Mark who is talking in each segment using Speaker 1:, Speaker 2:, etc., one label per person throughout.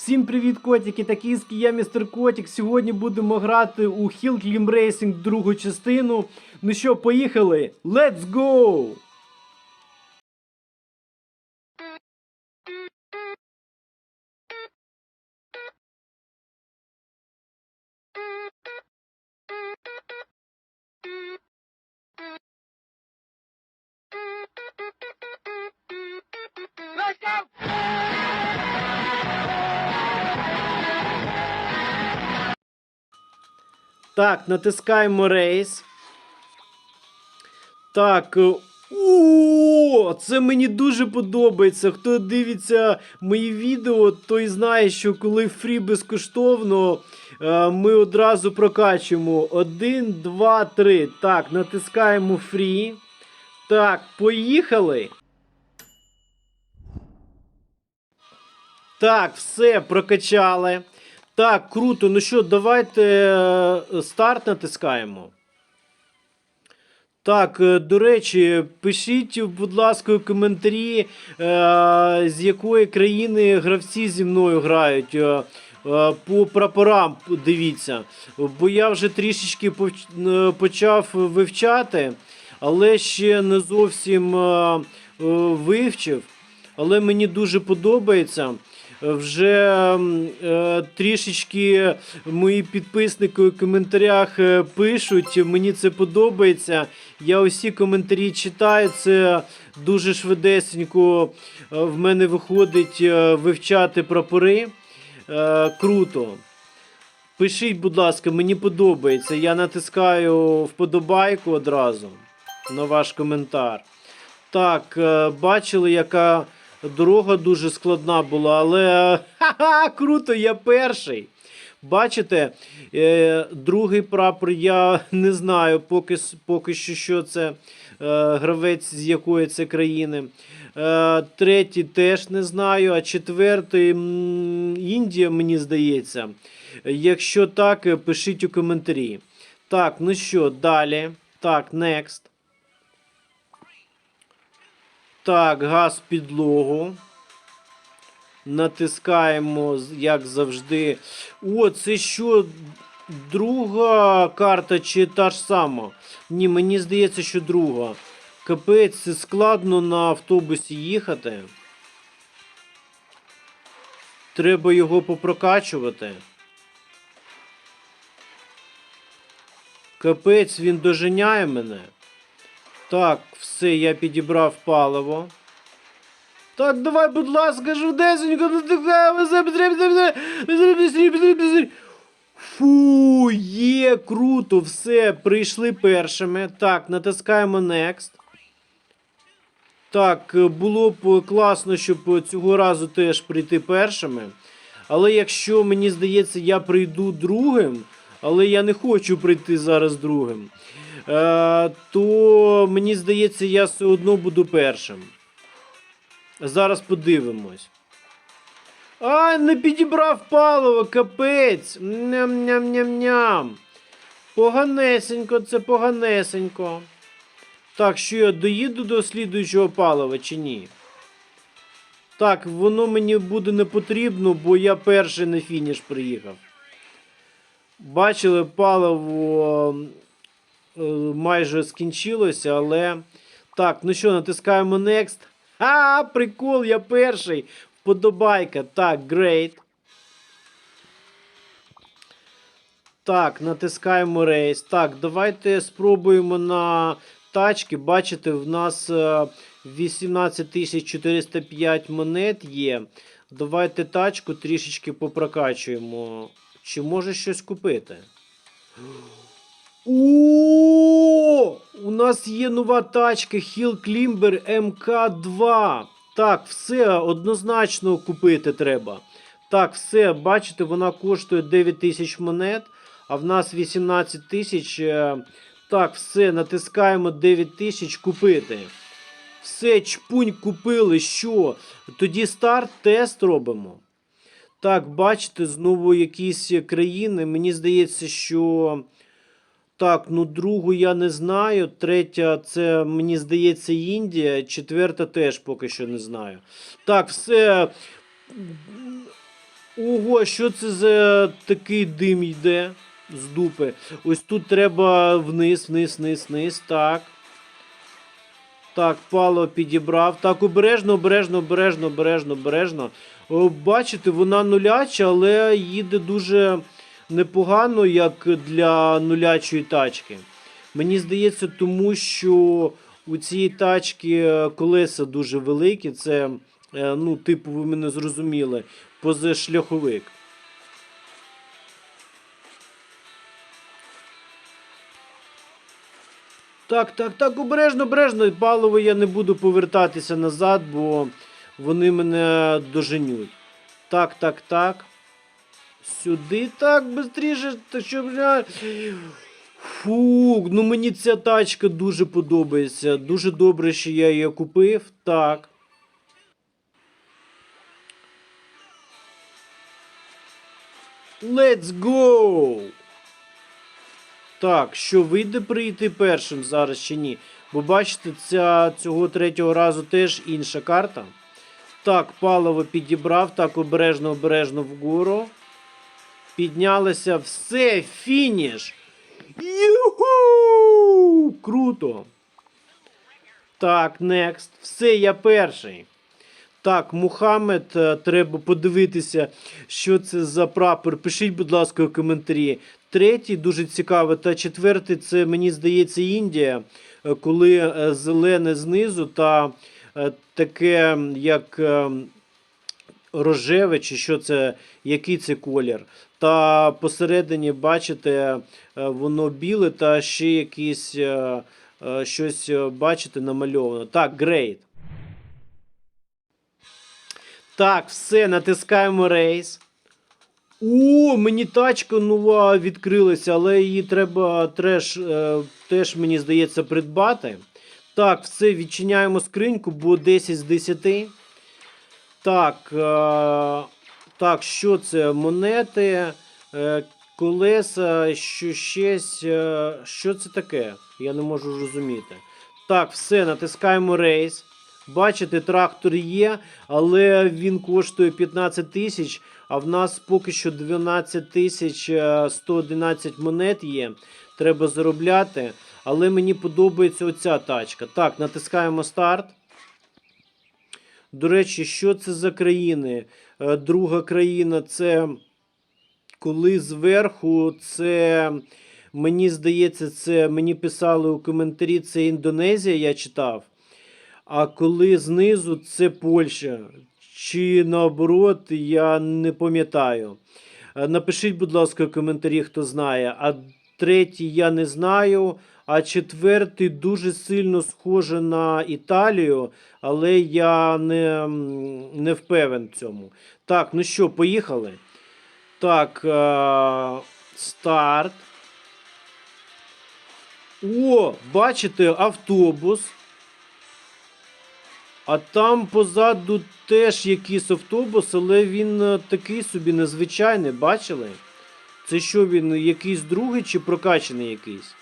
Speaker 1: Всім привіт, котики! Такийський я містер Котик. Сьогодні будемо грати у Hill Climb Racing другу частину. Ну що, поїхали? Let's go! Так, натискаємо рейс. Так. е, О, це мені дуже подобається. Хто дивиться мої відео, той знає, що коли фрі безкоштовно, е, ми одразу прокачуємо. Один, два, три. Так, натискаємо фрі. Так, поїхали. Так, все, прокачали. Так, круто. Ну що, давайте е, старт натискаємо. Так, е, до речі, пишіть, будь ласка, коментарі, е, з якої країни гравці зі мною грають. По прапорам дивіться. Бо я вже трішечки почав вивчати, але ще не зовсім вивчив. Але мені дуже подобається. Вже е, трішечки мої підписники у коментарях е, пишуть. Мені це подобається. Я усі коментарі читаю. Це дуже швидесенько е, в мене виходить вивчати прапори. Круто. Пишіть, будь ласка, мені подобається. Я натискаю вподобайку одразу на ваш коментар. Так, бачили, яка дорога дуже складна була, але ха-ха, круто, я перший. Бачите, е, другий прапор я не знаю, поки, поки що, що це е, гравець з якої це країни. Е, третій теж не знаю, а четвертий Індія, мені здається. Якщо так, пишіть у коментарі. Так, ну що, далі. Так, next. Так, газ підлогу. Натискаємо, як завжди. О, це що? Друга карта чи та ж сама? Ні, мені здається, що друга. Капець, це складно на автобусі їхати. Треба його попрокачувати. Капець, він доженяє мене. Так, все, я підібрав паливо. Так, давай, будь ласка, швидесенько, натикаємо Фу, є, круто, все, прийшли першими. Так, натискаємо Next. Так, е, було б класно, щоб цього разу теж прийти першими. Але якщо мені здається, я прийду другим, але я не хочу прийти зараз другим, то мені здається, я все одно буду першим. Зараз подивимось. А, не підібрав паливо, капець. Ням-ням-ням-ням. Поганесенько, це поганесенько. Так, що я доїду до слідуючого палива чи ні? Так, воно мені буде не потрібно, бо я перший на фініш приїхав. Бачили, паливо е, майже скінчилося, але. Так, ну що, натискаємо Next. А, прикол, я перший. Вподобайка. Так, great. Так, натискаємо рейс. Так, давайте спробуємо на тачки. Бачите, в нас е, 18405 монет є. Давайте тачку трішечки попрокачуємо. Чи може щось купити? О, у нас є нова тачка Hill Climber MK2. Так, все однозначно купити треба. Так, все, бачите, вона коштує 9 тисяч монет, а в нас 18 тисяч. Е, Так, все, натискаємо 9 тисяч купити. Все, чпунь купили. Що? Тоді старт, тест робимо. Так, бачите, знову якісь країни. Мені здається, що. Так, ну другу я не знаю. Третя, це, мені здається, Індія. Четверта теж поки що не знаю. Так, все. Ого, що це за такий дим йде з дупи? Ось тут треба вниз, вниз, вниз, вниз. Так. Так, пало підібрав. Так, обережно, обережно, обережно, обережно, обережно. Бачите, вона нуляча, але їде дуже непогано, як для нулячої тачки. Мені здається, тому що у цієї тачки е, колеса дуже великі. Це, е, ну, типу, ви мене зрозуміли, позашляховик. Так, так, так, обережно, обережно. Паливо я не буду повертатися назад, бо вони мене доженють. Так, так, так. Сюди так, швидше. Та що. Фу, ну мені ця тачка дуже подобається. Дуже добре, що я її купив. Так. Let's go! Так, що вийде прийти першим зараз чи ні? Бо бачите, ця, цього третього разу теж інша карта. Так, паливо підібрав, так, обережно, обережно вгору. Піднялися. Все, фініш! Юху! Круто! Так, next. Все, я перший. Так, Мухаммед, е, треба подивитися, що це за прапор. Пишіть, будь ласка, у коментарі. Третій дуже цікавий, та четвертий це, мені здається, Індія, е, коли е, зелене знизу та таке, як е, рожеве, чи що це, який це колір. Та посередині, бачите, е, воно біле та ще якісь е, е, щось, бачите, намальовано. Так, great. Так, все, натискаємо рейс. О, мені тачка нова відкрилася, але її треба треш, теж, мені здається, придбати. Так, все, відчиняємо скриньку, бо 10 з 10. Так, е, так, що це? Монети, е, колеса, що щось. Е, що це таке? Я не можу розуміти. Так, все, натискаємо рейс. Бачите, трактор є, але він коштує 15 тисяч, а в нас поки що 12 тисяч е, 111 монет є. Треба заробляти. Але мені подобається оця тачка. Так, натискаємо старт. До речі, що це за країни? Е, Друга країна це коли зверху це. Мені здається, це мені писали у коментарі, це Індонезія, я читав. А коли знизу це Польща. Чи наоборот, я не пам'ятаю. Е, Напишіть, будь ласка, в коментарі, хто знає. А третій я не знаю. А четвертий дуже сильно схоже на Італію, але я не, не впевнен цьому. Так, ну що, поїхали. Так, е- старт. О, бачите, автобус. А там позаду теж якийсь автобус, але він е, такий собі незвичайний, бачили? Це що він, якийсь другий чи прокачаний якийсь?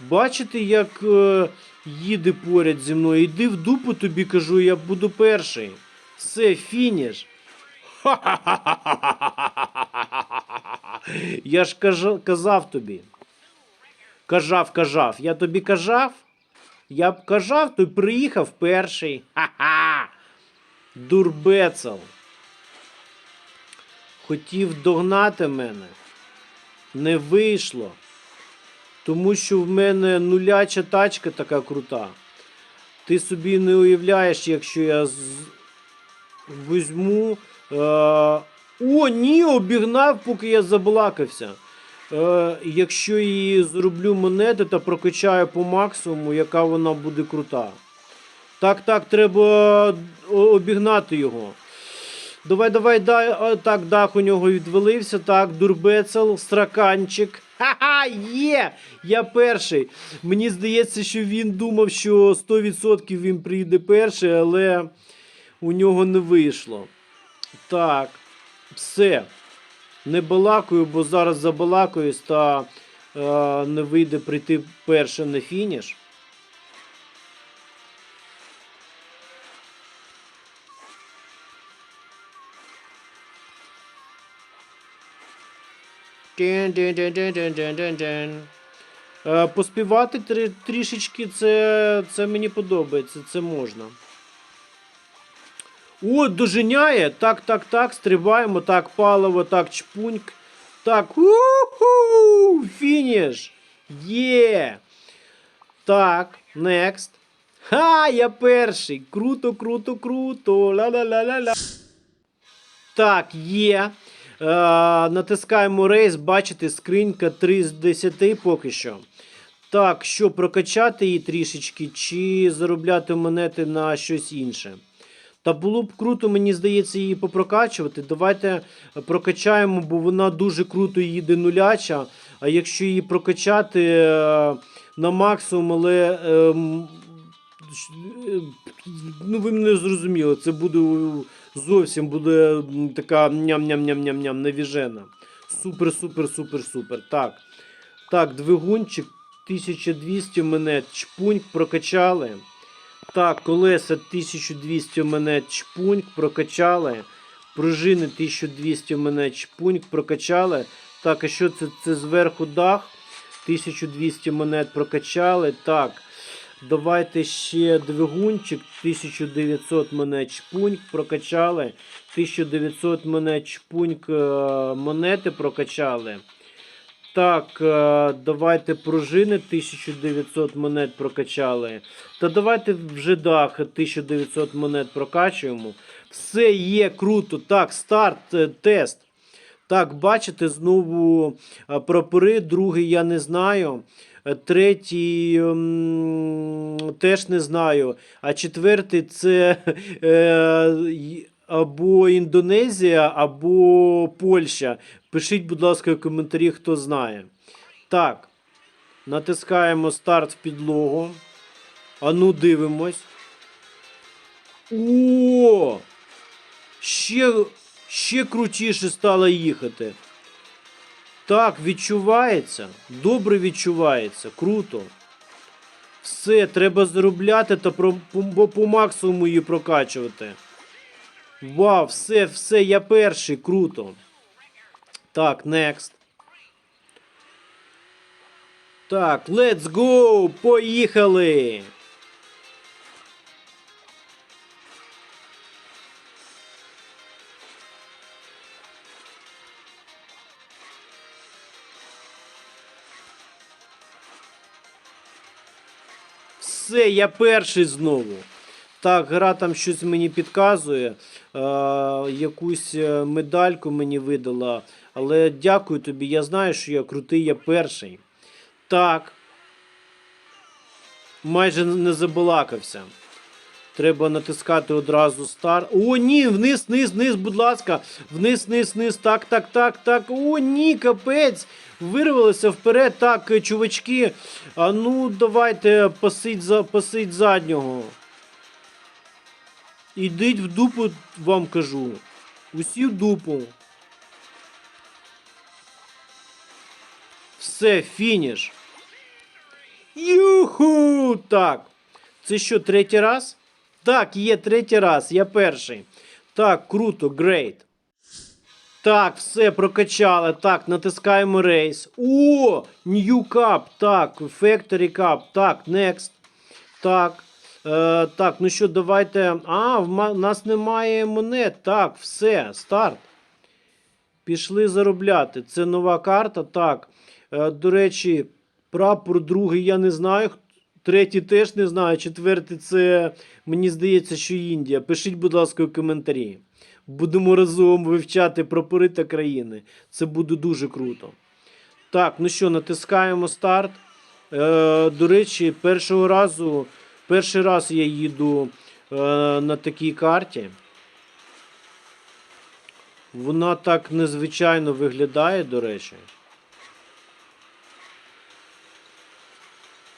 Speaker 1: Бачите, як е, їде поряд зі мною. Йди в дупу тобі кажу, я буду перший. Все, фініш. Я ж казав тобі. Кажав, кажав. Я тобі кажав? Я б кажав, то приїхав перший. Ха-ха! Дурбецел. Хотів догнати мене. Не вийшло. Тому що в мене нуляча тачка така крута. Ти собі не уявляєш, якщо я з... візьму. Е... О, ні, обігнав, поки я заблакався. Е, якщо її зроблю монети та прокачаю по максимуму, яка вона буде крута. Так, так, треба обігнати його. Давай, давай, дай. Так, дах у нього відвалився. Так, дурбецел, страканчик. Ха-ха, є! Я перший. Мені здається, що він думав, що 100% він прийде перший, але у нього не вийшло. Так, все. Не балакаю, бо зараз забалакаюсь та е, не вийде прийти перше на фініш. Тин-тин-тин-тин-тин-тин-тин. Е, Поспівати трі- трішечки, це, це мені подобається, це можна. О, доженяє. Так, так, так, стрибаємо. Так, паливо, так, чпуньк. Так. Уху! Фініш! Є! Так, next. Ха, я перший. Круто, круто, круто. Ла-ла-ла-ла-ла. Так, є. Е, натискаємо рейс, бачите, скринька 3 з 10 поки що. Так, що прокачати її трішечки, чи заробляти монети на щось інше. Та було б круто, мені здається, її попрокачувати. Давайте прокачаємо, бо вона дуже круто їде нуляча. А якщо її прокачати е, на максимум, але. е, м, ш- е, ну, ви мене зрозуміли, це буде зовсім буде така ням-ням-ням-ням-ням навіжена. Супер, супер, супер, супер. Так. Так, двигунчик 1200 монет, чпуньк прокачали. Так, колеса 1200 монет, чпуньк прокачали. Пружини 1200 монет, чпуньк прокачали. Так, а що це? Це зверху дах. 1200 монет прокачали. Так. Давайте ще двигунчик 1900 монет чпуньк прокачали. 1900 монет чпуньк е, монети прокачали. Так, е, давайте пружини 1900 монет прокачали. Та давайте вже дах 1900 монет прокачуємо. Все є круто. Так, старт, е, тест. Так, бачите, знову прапори, другий я не знаю. Третій теж не знаю. А четвертий це е, або Індонезія, або Польща. Пишіть, будь ласка, в коментарі, хто знає. Так, натискаємо старт в підлогу. Ану, дивимось. О! Ще, ще крутіше стало їхати. Так, відчувається. Добре відчувається. Круто. Все, треба заробляти та про, по, по максимуму її прокачувати. Вау, все, все, я перший, круто. Так, next. Так, let's go! Поїхали! Все, я перший знову. Так, гра там щось мені підказує. Е, якусь е, медальку мені видала. Але дякую тобі, я знаю, що я крутий, я перший. Так. Майже не забалакався. Треба натискати одразу старт. О, ні, вниз, вниз, вниз, будь ласка. Вниз, вниз, вниз. Так, так, так, так. О, ні, капець. Вирвалися вперед. Так, чувачки. А ну, давайте пасить, за, пасить заднього. Ідіть в дупу, вам кажу. Усі в дупу. Все, фініш. Юху! Так. Це що, третій раз? Так, є третій раз, я перший. Так, круто, грейт. Так, все прокачали. Так, натискаємо рейс. О! New Cup. Так, Factory Cup. Так, next. Так. Е, так, ну що, давайте. А, в нас немає монет. Так, все, старт. Пішли заробляти. Це нова карта. Так. Е, до речі, прапор другий я не знаю. Третій теж не знаю. Четвертий це, мені здається, що Індія. Пишіть, будь ласка, в коментарі. Будемо разом вивчати прапори та країни. Це буде дуже круто. Так, ну що, натискаємо старт. Е, до речі, першого разу, перший раз я їду е, на такій карті. Вона так незвичайно виглядає, до речі.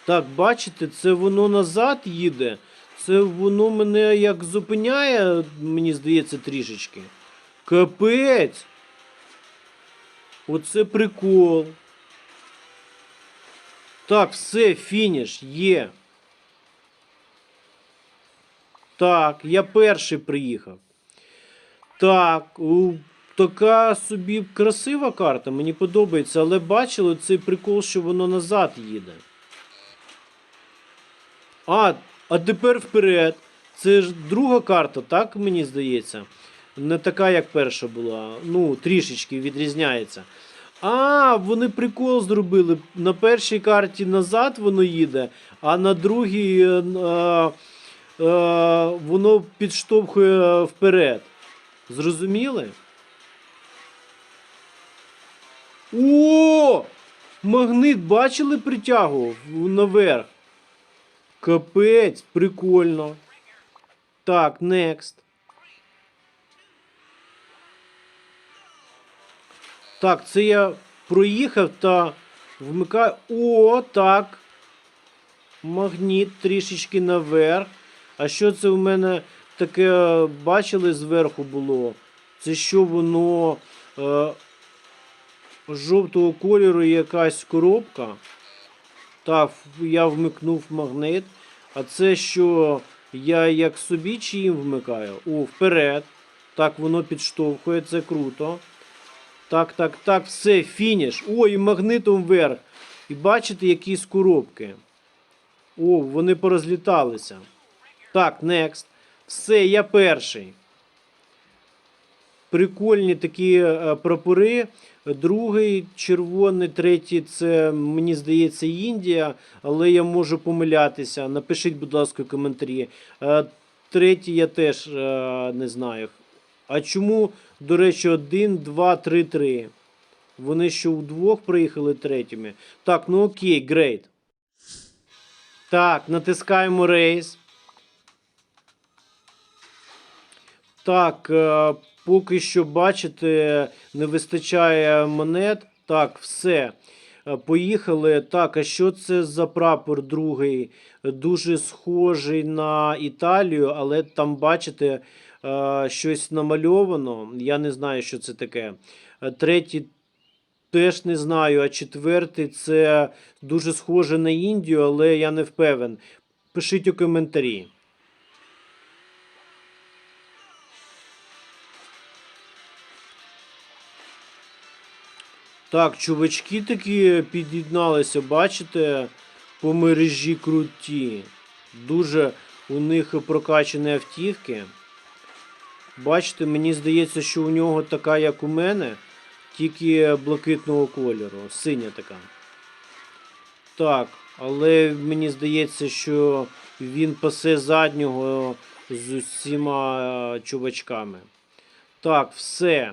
Speaker 1: Так, бачите, це воно назад їде. Це воно мене як зупиняє, мені здається, трішечки. Капець. Оце прикол. Так, все, фініш, є. Так, я перший приїхав. Так, така собі красива карта, мені подобається, але бачили цей прикол, що воно назад їде. А, а тепер вперед. Це ж друга карта, так мені здається. Не така, як перша була. Ну, трішечки відрізняється. А, вони прикол зробили. На першій карті назад воно їде, а на другій е, е, е, воно підштовхує вперед. Зрозуміли? О! Магнит бачили притягував наверх. Капець, прикольно. Так, next. Так, це я проїхав та вмикаю. О, так. Магніт трішечки наверх. А що це у мене таке бачили зверху було? Це що воно е, жовтого кольору якась коробка. Так, я вмикнув магнит. А це що я як собі чи їм вмикаю? О, вперед. Так, воно підштовхує, це круто. Так, так, так, все, фініш. О, і магнитом вверх. І бачите, якісь коробки. О, вони порозліталися. Так, next. Все, я перший. Прикольні такі е, прапори. Другий червоний, третій це, мені здається, Індія, але я можу помилятися. Напишіть, будь ласка, коментарі. Е, Третій я теж е, не знаю. А чому, до речі, один, два, три, три? Вони що вдвох приїхали третіми? Так, ну окей, грейт. Так, натискаємо рейс. Так, поки що, бачите, не вистачає монет. Так, все. Е, Поїхали. Так, а що це за прапор другий? Дуже схожий на Італію, але там, бачите, е, щось намальовано. Я не знаю, що це таке. Е, Третій теж не знаю, а четвертий це дуже схоже на Індію, але я не впевнен. Пишіть у коментарі. Так, чувачки такі під'єдналися, бачите, по мережі круті. Дуже у них прокачані автівки. Бачите, мені здається, що у нього така, як у мене, тільки блакитного кольору, синя така. Так, але мені здається, що він пасе заднього з усіма е, чувачками. Так, все.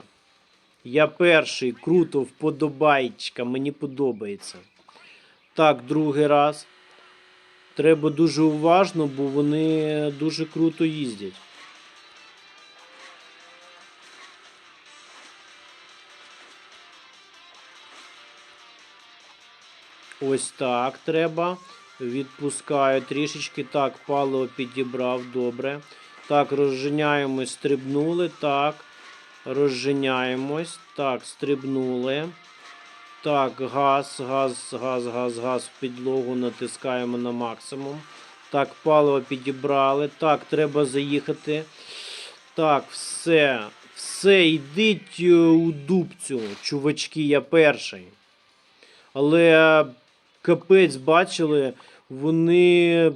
Speaker 1: Я перший, круто, вподобайчика, мені подобається. Так, другий раз. Треба дуже уважно, бо вони дуже круто їздять. Ось так треба. Відпускаю трішечки. Так, паливо підібрав, добре. Так, розженяємось, стрибнули. Так. Розженяємось. Так, стрибнули. Так, газ, газ, газ, газ, газ підлогу натискаємо на максимум. Так, паливо підібрали. Так, треба заїхати. Так, все. Все, йдіть е, у дубцю, чувачки, я перший. Але капець, бачили, вони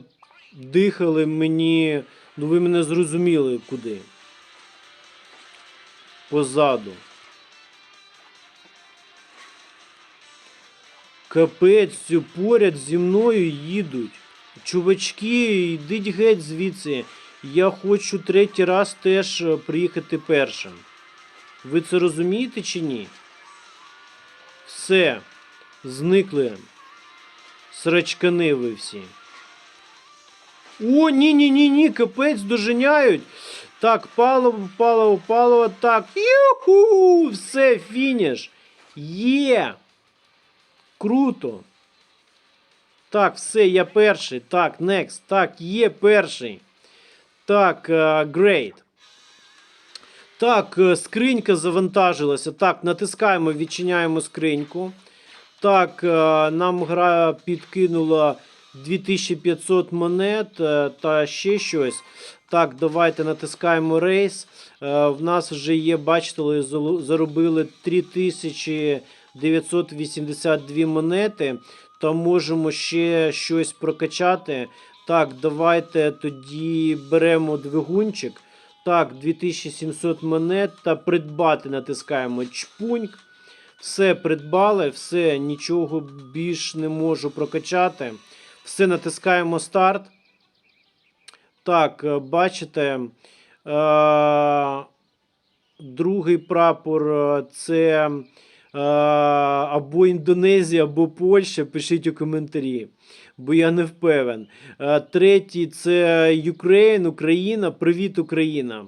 Speaker 1: дихали мені. Ну ви мене зрозуміли куди. Позаду. Капець, поряд зі мною їдуть. Чувачки, йдіть геть звідси. Я хочу третій раз теж е, приїхати першим. Ви це розумієте чи ні? Все. Зникли. Срачкани ви всі. О, ні, ні, ні, ні, капець доженяють. Так, паливо, паливо, паливо, так. Юху! Все, фініш. Є. Круто. Так, все, я перший. Так, next. Так, є перший. Так, е, great. Так, е, скринька завантажилася. Так, натискаємо, відчиняємо скриньку. Так, е, нам гра підкинула 2500 монет е, та ще щось. Так, давайте натискаємо рейс. В нас вже є, бачите, заробили 3982 монети. Та можемо ще щось прокачати. Так, давайте тоді беремо двигунчик. Так, 2700 монет та придбати натискаємо чпуньк. Все придбали, все, нічого більш не можу прокачати. Все натискаємо старт. Так, е, бачите, е, другий прапор е, це або Індонезія, або Польща. Пишіть у коментарі, бо я не впевнен. Третій це Юкрейн, Україна. Привіт, Україна.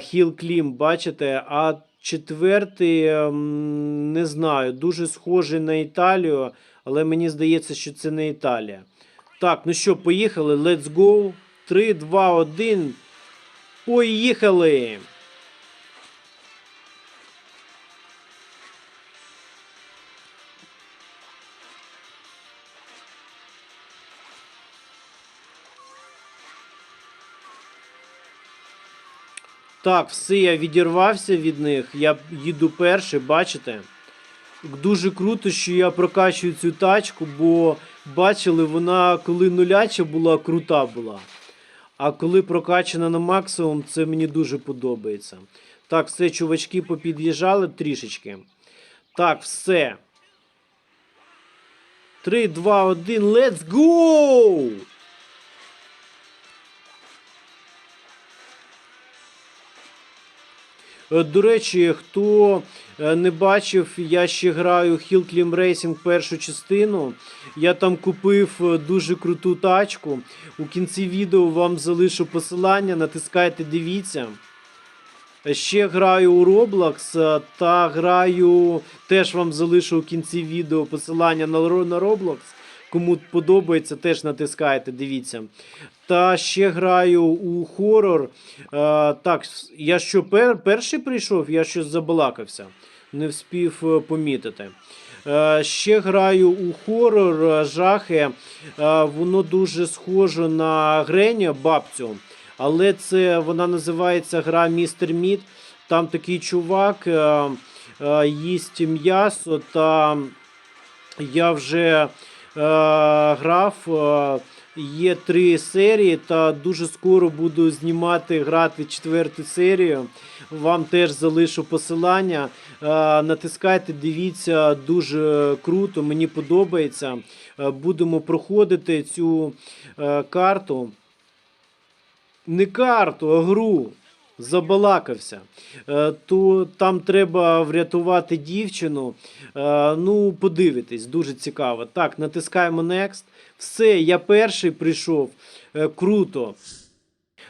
Speaker 1: Хіл Клім, бачите? А четвертий ем, не знаю, дуже схожий на Італію, але мені здається, що це не Італія. Так, ну що, поїхали. Let's go. 3, 2, 1. Поїхали! Так, все, я відірвався від них. Я їду перший, бачите? Дуже круто, що я прокачую цю тачку, бо бачили, вона коли нуляча була, крута була. А коли прокачана на максимум, це мені дуже подобається. Так, все, чувачки попід'їжджали трішечки. Так, все. 3, 2, 1, let's go! До речі, хто е, не бачив, я ще граю Hill Climb Racing першу частину. Я там купив е, дуже круту тачку. У кінці відео вам залишу посилання, натискайте, дивіться. Е, Ще граю у Roblox е, та граю, теж вам залишу у кінці відео посилання на Roblox. Кому подобається, теж натискайте, дивіться. Та ще граю у хорор. Е, так, я що пер, перший прийшов, я щось забалакався. Не вспів е, помітити. Е, ще граю у хорор жахи. Е, воно дуже схоже на Греня бабцю. Але це вона називається гра Містер Мід. Там такий чувак е, е, їсть м'ясо, та я вже е, грав. Е, є три серії, та дуже скоро буду знімати грати четверту серію. Вам теж залишу посилання. Е, натискайте, дивіться, дуже круто, мені подобається. Е, будемо проходити цю е, карту. Не карту, а гру. Забалакався. Е, то там треба врятувати дівчину. Е, ну, подивитись, дуже цікаво. Так, натискаємо Next. Все, я перший прийшов. Е, круто.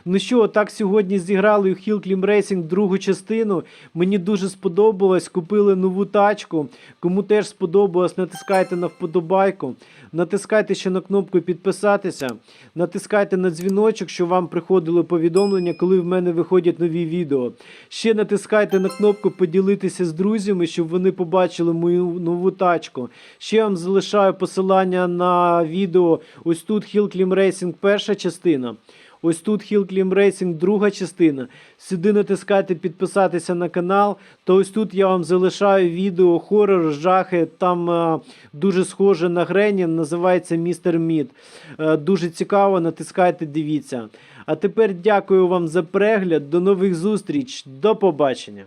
Speaker 1: Ну що, так сьогодні зіграли у Climb Racing другу частину. Мені дуже сподобалось, купили нову тачку. Кому теж сподобалось, натискайте на вподобайку. Натискайте ще на кнопку підписатися. Натискайте на дзвіночок, щоб вам приходили повідомлення, коли в мене виходять нові відео. Ще натискайте на кнопку поділитися з друзями, щоб вони побачили мою нову тачку. Ще вам залишаю посилання на відео. Ось тут Climb Racing перша частина. Ось тут Hill Climb Racing друга частина. Сюди натискайте підписатися на канал. То ось тут я вам залишаю відео хорор, жахи. Там е, дуже схоже на Грені, називається Містер Мід. Е, дуже цікаво, натискайте, дивіться. А тепер дякую вам за перегляд. До нових зустріч. До побачення.